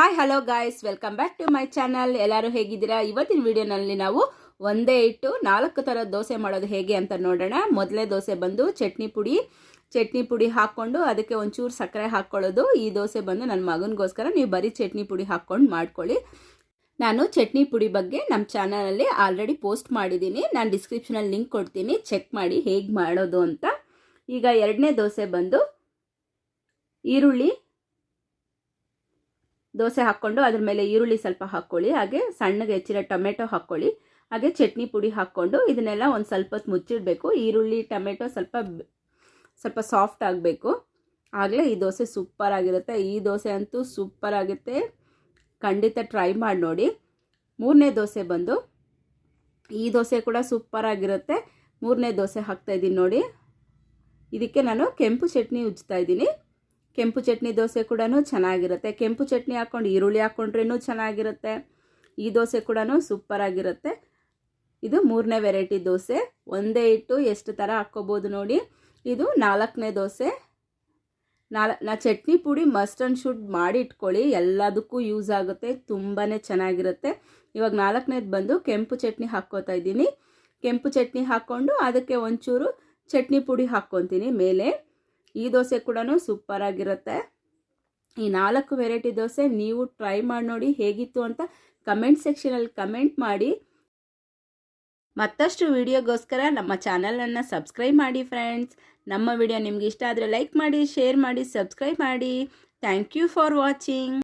Hi hello guys welcome back to my channel ಎಲ್ಲರೂ ಹೇಗಿದ್ದೀರಾ? ಇವತ್ತಿನ ವಿಡಿಯೋನಲ್ಲಿ ನಾವು ಒಂದೇ ಇಟ್ಟು ನಾಲ್ಕು ಥರದ ದೋಸೆ ಮಾಡೋದು ಹೇಗೆ ಅಂತ ನೋಡೋಣ. ಮೊದಲೇ ದೋಸೆ ಬಂದು ಚಟ್ನಿ ಪುಡಿ ಚಟ್ನಿ ಪುಡಿ ಹಾಕ್ಕೊಂಡು ಅದಕ್ಕೆ ಒಂಚೂರು ಸಕ್ಕರೆ ಹಾಕ್ಕೊಳ್ಳೋದು. ಈ ದೋಸೆ ಬಂದು ನನ್ನ ಮಗನಿಗೋಸ್ಕರ ನೀವು ಬರೀ ಚಟ್ನಿ ಪುಡಿ ಹಾಕ್ಕೊಂಡು ಮಾಡ್ಕೊಳ್ಳಿ. ನಾನು ಚಟ್ನಿ ಪುಡಿ ಬಗ್ಗೆ ನಮ್ಮ ಚಾನಲಲ್ಲಿ ಆಲ್ರೆಡಿ ಪೋಸ್ಟ್ ಮಾಡಿದ್ದೀನಿ. ನಾನು ಡಿಸ್ಕ್ರಿಪ್ಷನಲ್ಲಿ ಲಿಂಕ್ ಕೊಡ್ತೀನಿ. ಚೆಕ್ ಮಾಡಿ ಹೇಗೆ ಮಾಡೋದು ಅಂತ. ಈಗ ಎರಡನೇ ದೋಸೆ ಬಂದು ಈರುಳ್ಳಿ ದೋಸೆ ಹಾಕ್ಕೊಂಡು ಅದ್ರ ಮೇಲೆ ಈರುಳ್ಳಿ ಸ್ವಲ್ಪ ಹಾಕ್ಕೊಳ್ಳಿ, ಹಾಗೆ ಸಣ್ಣಗೆ ಹೆಚ್ಚಿರೋ ಟೊಮೆಟೊ ಹಾಕ್ಕೊಳ್ಳಿ, ಹಾಗೆ ಚಟ್ನಿ ಪುಡಿ ಹಾಕ್ಕೊಂಡು ಇದನ್ನೆಲ್ಲ ಒಂದು ಸ್ವಲ್ಪ ಮುಚ್ಚಿಡಬೇಕು. ಈರುಳ್ಳಿ, ಟೊಮೆಟೊ ಸ್ವಲ್ಪ ಸ್ವಲ್ಪ ಸಾಫ್ಟ್ ಆಗಬೇಕು. ಆಗಲೇ ಈ ದೋಸೆ ಸೂಪರ್ ಆಗಿರುತ್ತೆ. ಈ ದೋಸೆ ಅಂತೂ ಸೂಪರ್ ಆಗುತ್ತೆ. ಖಂಡಿತ ಟ್ರೈ ಮಾಡಿ ನೋಡಿ. ಮೂರನೇ ದೋಸೆ ಬಂದು ಈ ದೋಸೆ ಕೂಡ ಸೂಪರ್ ಆಗಿರುತ್ತೆ. ಮೂರನೇ ದೋಸೆ ಹಾಕ್ತಾಯಿದ್ದೀನಿ ನೋಡಿ. ಇದಕ್ಕೆ ನಾನು ಕೆಂಪು ಚಟ್ನಿ ಉಜ್ತಾ ಇದ್ದೀನಿ ಕೆಂಪು ಚಟ್ನಿ ದೋಸೆ ಕೂಡ ಚೆನ್ನಾಗಿರುತ್ತೆ. ಕೆಂಪು ಚಟ್ನಿ ಹಾಕ್ಕೊಂಡು ಈರುಳ್ಳಿ ಹಾಕ್ಕೊಂಡ್ರೂ ಚೆನ್ನಾಗಿರುತ್ತೆ. ಈ ದೋಸೆ ಕೂಡ ಸೂಪರಾಗಿರುತ್ತೆ. ಇದು ಮೂರನೇ ವೆರೈಟಿ ದೋಸೆ. ಒಂದೇ ಇಟ್ಟು ಎಷ್ಟು ಥರ ಹಾಕ್ಕೋಬೋದು ನೋಡಿ. ಇದು ನಾಲ್ಕನೇ ದೋಸೆ. ನಾಲ್, ನಾ ಚಟ್ನಿ ಪುಡಿ ಮಸ್ಟ್ ಆ್ಯಂಡ್ ಶುಡ್ ಮಾಡಿ ಇಟ್ಕೊಳ್ಳಿ ಎಲ್ಲದಕ್ಕೂ ಯೂಸ್ ಆಗುತ್ತೆ. ತುಂಬಾ ಚೆನ್ನಾಗಿರುತ್ತೆ. ಇವಾಗ ನಾಲ್ಕನೇದು ಬಂದು ಕೆಂಪು ಚಟ್ನಿ ಹಾಕ್ಕೋತಾ ಇದ್ದೀನಿ. ಕೆಂಪು ಚಟ್ನಿ ಹಾಕ್ಕೊಂಡು ಅದಕ್ಕೆ ಒಂಚೂರು ಚಟ್ನಿ ಪುಡಿ ಹಾಕ್ಕೊತೀನಿ ಮೇಲೆ. ಈ ದೋಸೆ ಕೂಡ ಸೂಪರಾಗಿರುತ್ತೆ ಈ ನಾಲ್ಕು ವೆರೈಟಿ ದೋಸೆ ನೀವು ಟ್ರೈ ಮಾಡಿ ನೋಡಿ ಹೇಗಿತ್ತು ಅಂತ ಕಮೆಂಟ್ ಸೆಕ್ಷನಲ್ಲಿ ಕಮೆಂಟ್ ಮಾಡಿ. ಮತ್ತಷ್ಟು ವಿಡಿಯೋಗೋಸ್ಕರ ನಮ್ಮ ಚಾನಲನ್ನು ಸಬ್ಸ್ಕ್ರೈಬ್ ಮಾಡಿ ಫ್ರೆಂಡ್ಸ್ ನಮ್ಮ ವಿಡಿಯೋ ನಿಮ್ಗೆ ಇಷ್ಟ ಆದರೆ ಲೈಕ್ ಮಾಡಿ ಶೇರ್ ಮಾಡಿ ಸಬ್ಸ್ಕ್ರೈಬ್ ಮಾಡಿ. Thank you for watching